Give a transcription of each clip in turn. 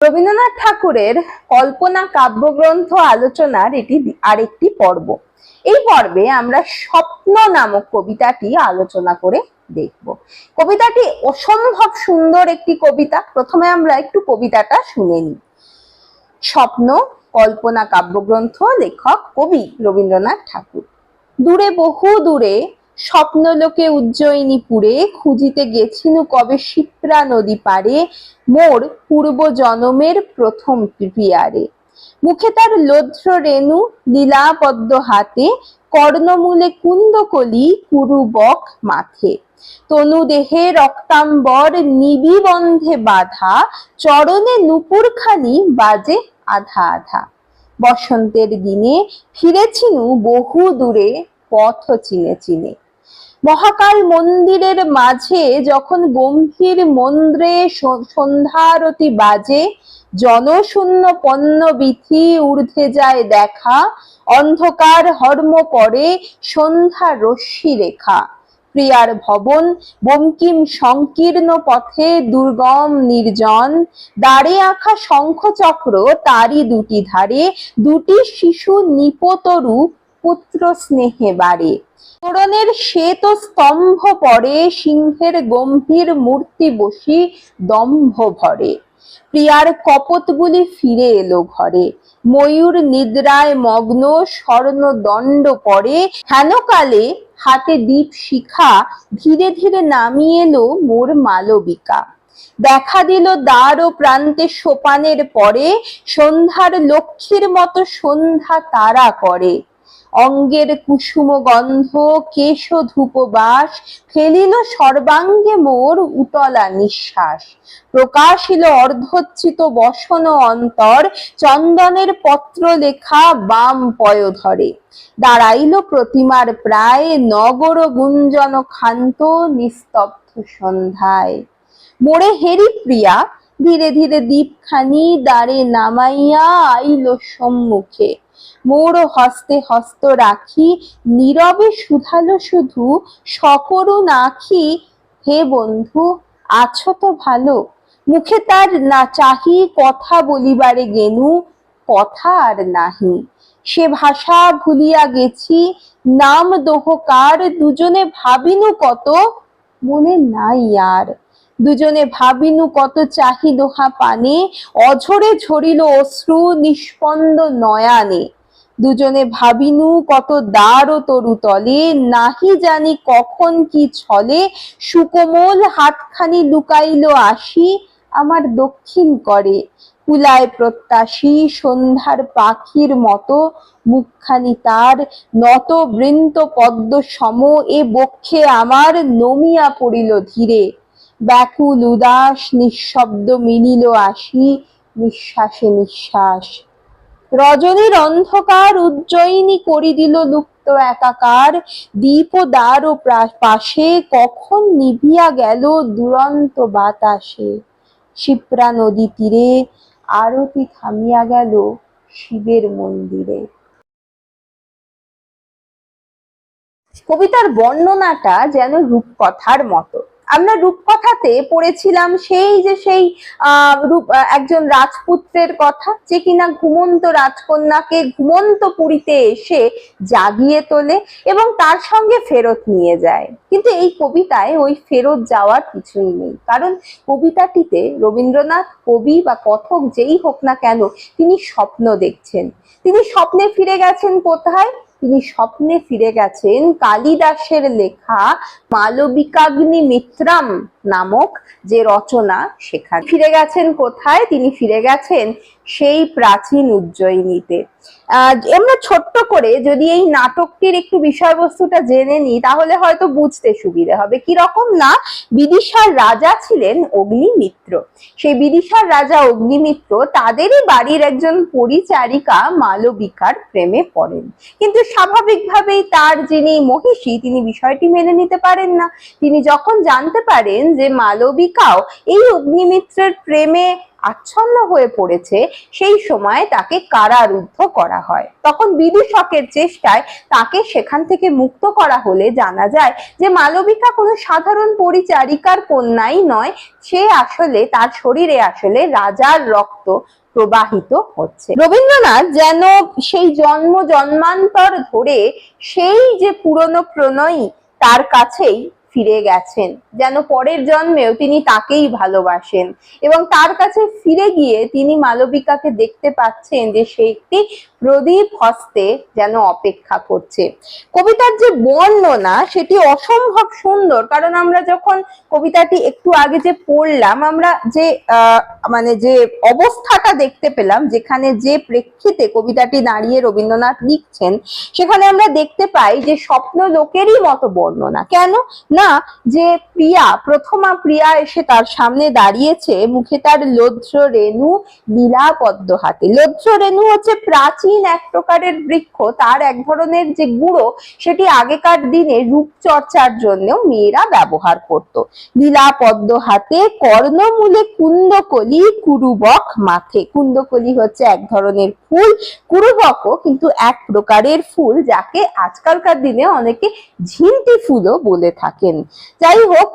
রবীন্দ্রনাথ ঠাকুরের কল্পনা কাব্যগ্রন্থ আলোচনার এটি আরেকটি পর্ব। এই পর্বে আমরা স্বপ্ন নামক কবিতাটি আলোচনা করে দেখব। কবিতাটি অসম্ভব সুন্দর একটি কবিতা। প্রথমে আমরা একটু কবিতাটা শুনে নিই। স্বপ্ন, কল্পনা কাব্যগ্রন্থ, লেখক, কবি রবীন্দ্রনাথ ঠাকুর। দূরে বহু দূরে স্বপ্নলোকে উজ্জয়িনীপুরে খুঁজিতে গেছিনু কবে শিপ্রা নদী পারে মোর পূর্ব জনমের প্রথম প্রিয়ারে মুখে তার লদ্র রেণু লীলাপদ্ম হাতে, কর্ণমূলে কুন্দকলি, কুরুবক মাথে। তনু দেহে রক্তাম্বর, নিবিবন্ধে বাধা, চরণে নুপুরখানি, বাজে আধা আধা। বসন্তের দিনে ফিরেছিনু বহু দূরে পথ চিনে চিনে। মহাকাল মন্দিরের মাঝে যখন গম্ভীর মন্দ্রে সন্ধ্যারতি বাজে, জনশূন্য পণ্য বিথি ঊর্ধ্বে যায় দেখা, অন্ধকার হর্ম পরে সন্ধ্যা রশ্মি রেখা। প্রিয়ার ভবন, বঙ্কিম সংকীর্ণ পথে দুর্গম নির্জন দাঁড়ে আঁকা শঙ্খচক্র তারই দুটি ধারে, দুটি শিশু নিপতরু পুত্র স্নেহে বাড়ে তোরণের শ্বেত স্তম্ভ পরে, সিংহের গম্ভীর মূর্তি বসি দম্ভ ভরে। প্রিয়ার কপতগুলি ফিরে এলো ঘরে। ময়ূর নিদ্রায় মগ্ন স্বর্ণ দণ্ড পরে হেনকালে হাতে দীপ শিখা ধীরে ধীরে নামিয়ে এলো মোর মালবিকা। দেখা দিল দ্বার ও প্রান্তে সোপানের পরে, সন্ধ্যার লক্ষ্মীর মতো সন্ধ্যা তারা করে। অঙ্গের কুসুম গন্ধ কেশ ধূপ বাস ফেলিল সর্বাঙ্গে মোর উতলা নিঃশ্বাস। প্রকাশিল অর্ধচ্যুত বসন অন্তর, চন্দনের পত্র লেখা বাম পয়োধরে। দাঁড়াইল প্রতিমার প্রায় নগর গুঞ্জন ক্ষান্ত নিস্তব্ধ সন্ধ্যায়। মোড়ে হেরি প্রিয়া ধীরে ধীরে দীপখানি দ্বারে নামাইয়া আইল সম্মুখে। মোর হস্তে হস্ত রাখি, নীরবে শুধালো শুধু সকরুণ আখি হে বন্ধু, আছো তো ভালো। মুখে তার না চাহি কথা বলিবারে গেনু, কথা আর নাহি। সে ভাষা ভুলিয়া গেছি, নাম দোহকার দুজনে ভাবিনু কত, মনে নাই আর। দুজনে ভাবিনু কত চাহি দোহা পানে, অঝরে ঝরিল অশ্রু নিষ্পন্দ নয়ানে। দুজনে ভাবিনু কত দ্বার ও তরু তলে, নাহি জানি কখন কি ছলে, সুকোমল হাতখানি লুকাইল আসি আমার দক্ষিণ করে। কুলায় প্রত্যাশী সন্ধ্যার পাখির মতো, মুখখানি তার নত বৃন্ত পদ্ম সম এ বক্ষে আমার নমিয়া পড়িল ধীরে। ব্যাকুল, উদাস, নিঃশব্দ, মিলিল, আসি, নিঃশ্বাসে নিঃশ্বাস। রজনীর অন্ধকার উজ্জয়িনী করি দিল লুপ্ত একাকার। দ্বীপ দ্বার ও পাশে কখন নিভিয়া গেল দুরন্ত বাতাসে। শিপ্রা নদী তীরে আরতি থামিয়া গেল শিবের মন্দিরে। কবিতার বর্ণনাটা যেন রূপকথার মতো। আমরা রূপকথাতে পড়েছিলাম সেই যে সেই রূপ একজন রাজপুত্রের কথা, যে কিনা ঘুমন্ত রাজকন্যাকে ঘুমন্ত পুরীতে এসে জাগিয়ে তোলে এবং তার সঙ্গে ফেরত নিয়ে যায়। কিন্তু এই কবিতায় ওই ফেরত যাওয়ার কিছুই নেই। কারণ কবিতাটিতে রবীন্দ্রনাথ, কবি বা কথক যেই হোক না কেন, তিনি স্বপ্ন দেখছেন। তিনি স্বপ্নে ফিরে গেছেন কোথায়? তিনি স্বপ্নে ফিরে গেছেন কালিদাসের লেখা মালবিকাগ্নি মিত্রাম নামক যে রচনা সেখানে। ফিরে গেছেন কোথায়? তিনি ফিরে গেছেন সেই প্রাচীন উজ্জয়িনীতে। আমরা ছোট্ট করে যদি এই নাটকটির একটু বিষয়বস্তুটা জেনে নিই, তাহলে হয়তো বুঝতে সুবিধে হবে। কি রকম না? বিদিশার রাজা ছিলেন অগ্নিমিত্র। সেই বিদিশার রাজা অগ্নিমিত্র তাদেরই বাড়ির একজন পরিচারিকা মালবিকার প্রেমে পড়েন। কিন্তু স্বাভাবিকভাবেই তার যিনি মহিষী, তিনি বিষয়টি মেনে নিতে পারেন না। তিনি যখন জানতে পারেন যে মালবিকাও এই অগ্নিমিত্রের প্রেমে আচ্ছন্ন হয়ে পড়েছে, সেই সময় তাকে কারারুদ্ধ করা হয়। তখন বিদূষকের চেষ্টায় তাকে সেখান থেকে মুক্ত করা হলে জানা যায় যে মালবিকা কোনো সাধারণ পরিচারিকার কন্যাই নয়, সে আসলে তার শরীরে আসলে রাজার রক্ত প্রবাহিত হচ্ছে। রবীন্দ্রনাথ যেন সেই জন্ম জন্মান্তর ধরে সেই যে পুরনো প্রণয়ী, তার কাছেই ফিরে গেছেন, যেন পরের জন্মেও তিনি তাকেই ভালোবাসেন। এবং তার কাছে ফিরে গিয়ে তিনি মালবিকাকে দেখতে পাচ্ছেন যে সে একটি প্রদীপ হস্তে যেন অপেক্ষা করছে। কবিতার যে বর্ণনা, সেটি অসম্ভব সুন্দর। কারণ আমরা যখন কবিতাটি একটু আগে যে পড়লাম, আমরা যে মানে যে অবস্থাটা দেখতে পেলাম, যেখানে যে প্রেক্ষিতে কবিতাটি দাঁড়িয়ে রবীন্দ্রনাথ লিখছেন, সেখানে আমরা দেখতে পাই যে স্বপ্ন লোকেরই মতো বর্ণনা। কেন? না, যে প্রিয়া, প্রথমা প্রিয়া এসে তার সামনে দাঁড়িয়েছে, মুখে তার লজ্জ রেণু লীলা পদ্ম হাতে। লজ্জ রেণু হচ্ছে প্রাচীন এক প্রকারের বৃক্ষ, তার এক ধরনের যে গুঁড়ো, সেটি আগেকার দিনে রূপচর্চার জন্যও মেয়েরা ব্যবহার করত। লীলা পদ্ম হাতে, কর্ণমূলে কুন্দকলি, কুরুবক মাথে কুন্দকলি হচ্ছে এক ধরনের ফুল, কুরুবকও কিন্তু এক প্রকারের ফুল যাকে আজকালকার দিনে অনেকে ঝিন্টি ফুলও বলে থাকেন। যাই হোক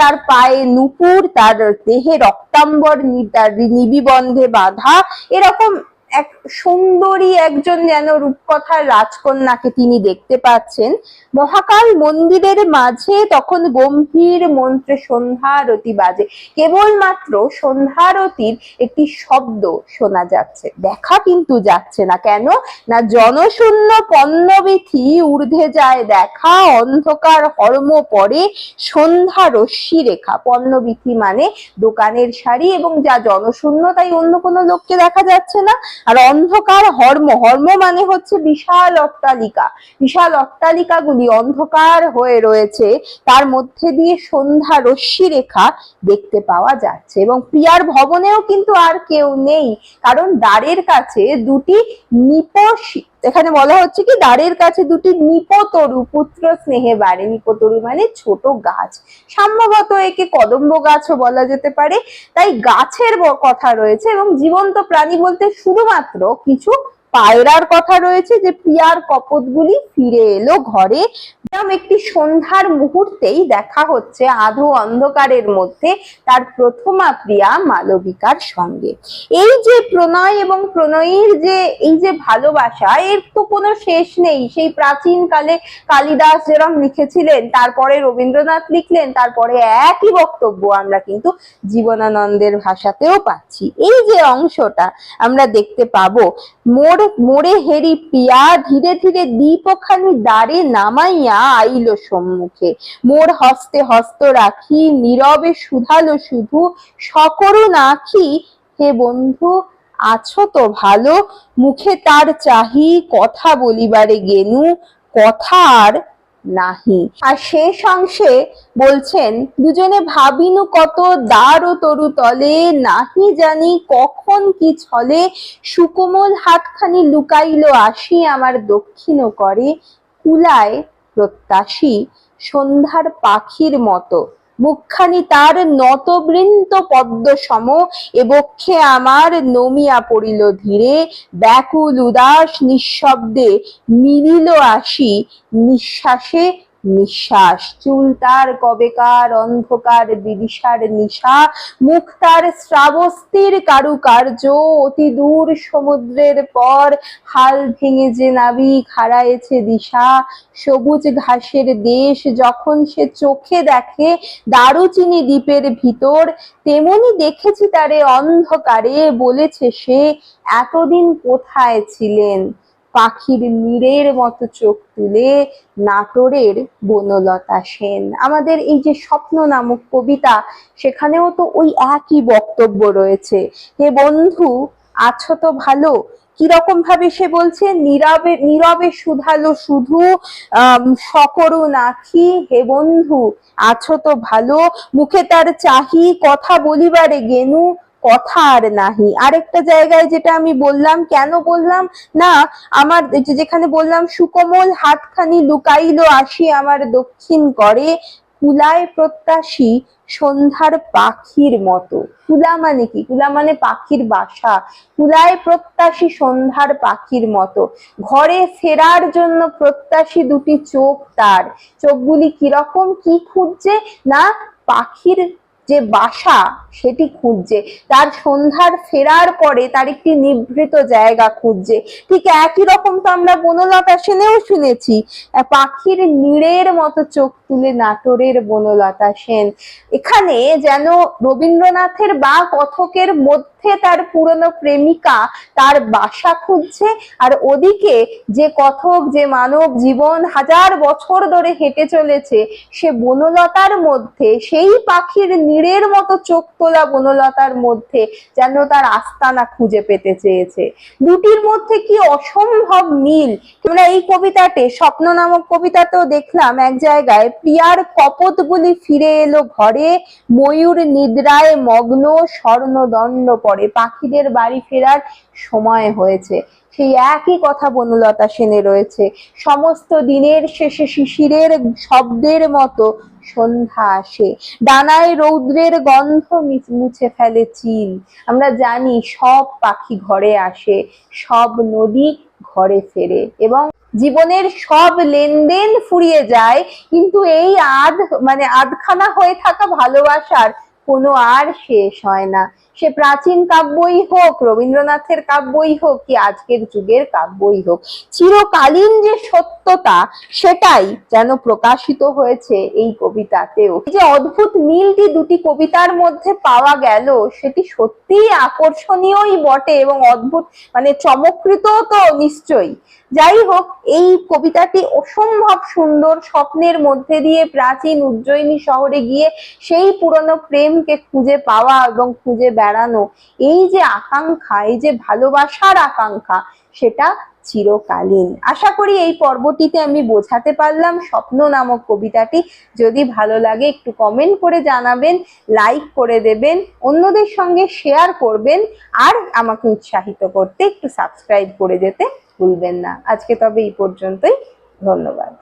তার পায়ে নুপুর, তার দেহে রক্তাম্বর নিবিবন্ধে বাঁধা, এরকম এক সুন্দরী একজন যেন রূপকথার রাজকন্যাকে তিনি দেখতে পাচ্ছেন। মহাকাল মন্দিরের মাঝে তখন গম্ভীর মন্ত্রে সন্ধ্যারতি বাজে। কেবলমাত্র সন্ধ্যারতির একটি শব্দ শোনা যাচ্ছে। দেখা কিন্তু যাচ্ছে না। কেন? না জনশূন্য পণ্যবিথি ঊর্ধ্বে যায় দেখা, অন্ধকার হর্ম পরে সন্ধ্যা রশ্মি রেখা। পণ্যবিথি মানে দোকানের শাড়ি এবং যা জনশূন্য, তাই অন্য কোনো লোককে দেখা যাচ্ছে না। আর অন্ধকার হর্ম হর্ম মানে হচ্ছে বিশাল অট্টালিকা। বিশাল অট্টালিকাগুলি অন্ধকার হয়ে রয়েছে। তার মধ্যে দিয়ে সন্ধ্যা রশ্মি রেখা দেখতে পাওয়া যাচ্ছে এবং প্রিয়ার ভবনেও কিন্তু আর কেউ নেই। কারণ দ্বারের কাছে দুটি নিপস এখানে বলা হচ্ছে কি, দ্বারের কাছে দুটি নিপতরু, পুত্র স্নেহে বাড়ে। নিপতরু মানে ছোট গাছ। সম্ভবত একে কদম্ব গাছও বলা যেতে পারে। তাই গাছের কথা রয়েছে এবং জীবন্ত প্রাণী বলতে শুধুমাত্র কিছু পায়রার কথা রয়েছে যে প্রিয়ার কপতগুলি ফিরে এলো ঘরে। একটি সন্ধ্যার মুহূর্তেই দেখা হচ্ছে আধো অন্ধকারের মধ্যে তার প্রথমা প্রিয়া মালবিকার সঙ্গে। এই যে প্রণয় এবং প্রণয়ীর যে, এই যে ভালোবাসা, এর তো কোনো শেষ নেই। সেই প্রাচীন কালে কালিদাস যেরকম লিখেছিলেন, তারপরে রবীন্দ্রনাথ লিখলেন, তারপরে একই বক্তব্য আমরা কিন্তু জীবনানন্দের ভাষাতেও পাচ্ছি। এই যে অংশটা আমরা দেখতে পাবো, মোর মোরে হেরি পিয়া ধীরে ধীরে দীপখানি দ্বারে নামাইয়া আইল সম্মুখে। মোর হস্তে হস্ত রাখি, নীরবে সুধালো শুধু সকরুণ নাখি, হে বন্ধু, আছো তো ভালো, মুখে তার চাহি, কথা বলিবারে গেনু, কথা আর নাহি। আর শেষ অংশে বলছেন, দুজনে ভাবিনু কত দ্বার ও তরু তলে, নাহি জানি কখন কি ছলে, সুকোমল হাতখানি লুকাইল আসি আমার দক্ষিণ করে, কুলায় প্রত্যাশী সন্ধ্যার পাখির মতো। মুখখানি তার নতবৃন্ত পদ্ম সম এবক্ষে আমার নমিয়া পড়িল ধীরে। ব্যাকুল উদাস নিঃশব্দে মিলিল আসি নিঃশ্বাসে নিঃশ্বাস, চুল তার কবেকার অন্ধকার বিদিশার নিশা, মুখ তার শ্রাবস্তির কারুকার্য, অতি দূর সমুদ্রের পর হাল ভেঙে যে নাবিক হারায়েছে দিশা, সবুজ ঘাসের দেশ যখন সে চোখে দেখে দারুচিনি দ্বীপের ভিতর, তেমনি দেখেছি তারে অন্ধকারে বলেছে সে, এতদিন কোথায় ছিলেন? পাখির নীরের মতো চোখ তুলে নাটোরের বনলতা সেন। আমাদের এই যে স্বপ্ন নামক কবিতা, সেখানেও তো ওই একই বক্তব্য রয়েছে। হে বন্ধু, আছো তো ভালো? কীরকম ভাবে সে বলছে, নীরবে নীরবে শুধালো শুধু আহ সকরুণ আখি হে বন্ধু, আছো তো ভালো? মুখে তার চাহি, কথা বলিবারে গেনু। কথা আর নাহি। আরেকটা জায়গায় যেটা আমি বললাম, কেন বললাম? না, আমার যেখানে বললাম, সুকোমল হাতখানি লুকাইলো আসি আমার দক্ষিণ করে কুলায় প্রত্যাশী সন্ধ্যার পাখির মতো। কুলা মানে কি? কুলা মানে পাখির বাসা। কুলায় প্রত্যাশী সন্ধ্যার পাখির মতো। ঘরে ফেরার জন্য প্রত্যাশী দুটি চোখ তার। চোখগুলি কীরকম, কি খুঁজছে? না, পাখির যে বাসা সেটি খুঁজছে, তার সন্ধ্যার ফেরার পরে তার একটি নিভৃত জায়গা খুঁজছে। ঠিক একই রকম তো আমরা বনলতা সেনেও শুনেছি পাখির নীড়ের মতো চোখ তুলে নাটোরের বনলতা সেন। এখানে যেন রবীন্দ্রনাথের বা কথকের মধ্যে তার পুরনো প্রেমিকা তার বাসা খুঁজছে, আর ওদিকে যে কথক, যে মানব জীবন হাজার বছর ধরে হেঁটে চলেছে, সে বনলতার মধ্যে, সেই পাখির নীড়ের মতো চোখ তোলা বনলতার মধ্যে যেন তার আস্তানা খুঁজে পেতে চেয়েছে। দুটির মধ্যে কি অসম্ভব মিল? আমরা এই কবিতাতে, স্বপ্ন নামক কবিতাতেও দেখলাম এক জায়গায় প্রিয়ার কপতগুলি ফিরে এলো ঘরে, ময়ূর নিদ্রায় মগ্ন স্বর্ণদণ্ড পড়ে পাখিদের বাড়ি ফেরার সময় হয়েছে। সেই একই কথা বনলতা সেনে রয়েছে। সমস্ত দিনের শেষে শিশিরের শব্দের মতো সন্ধ্যা আসে। ডানায় রৌদ্রের গন্ধ মুছে ফেলে চিল। আমরা জানি সব পাখি ঘরে আসে, সব নদী ঘরে ফেরে এবং জীবনের সব লেনদেন ফুরিয়ে যায়। কিন্তু এই আধ মানে আধখানা হয়ে থাকা ভালোবাসার কোনো আর শেষ হয় না। সে প্রাচীন কাব্যই হোক, রবীন্দ্রনাথের কাব্যই হোক কি আজকের যুগের কাব্যই হোক, চিরকালীন যে সত্যতা সেটাই যেন প্রকাশিত হয়েছে এই কবিতাতেও। যে অদ্ভুত মিলটি দুটি কবিতার মধ্যে পাওয়া গেল, সেটি সত্যিই আকর্ষণীয়ই বটে এবং অদ্ভুত মানে চমকৃত তো নিশ্চয়ই। যাই হোক, এই কবিতাটি অসম্ভব সুন্দর, স্বপ্নের মধ্যে দিয়ে প্রাচীন উজ্জয়িনী শহরে গিয়ে সেই পুরনো প্রেমকে খুঁজে পাওয়া এবং খুঁজে বেড়ানো এই যে আকাঙ্ক্ষা, এই যে ভালোবাসার আকাঙ্ক্ষা, সেটা চিরকালীন। আশা করি এই পর্বটিতে আমি বোঝাতে পারলাম স্বপ্ন নামক কবিতাটি। যদি ভালো লাগে, একটু কমেন্ট করে জানাবেন লাইক করে দেবেন, অন্যদের সঙ্গে শেয়ার করবেন, আর আমাকে উৎসাহিত করতে একটু সাবস্ক্রাইব করে যেতে ভুলবেন না। আজকে তবে এই পর্যন্তই। ধন্যবাদ।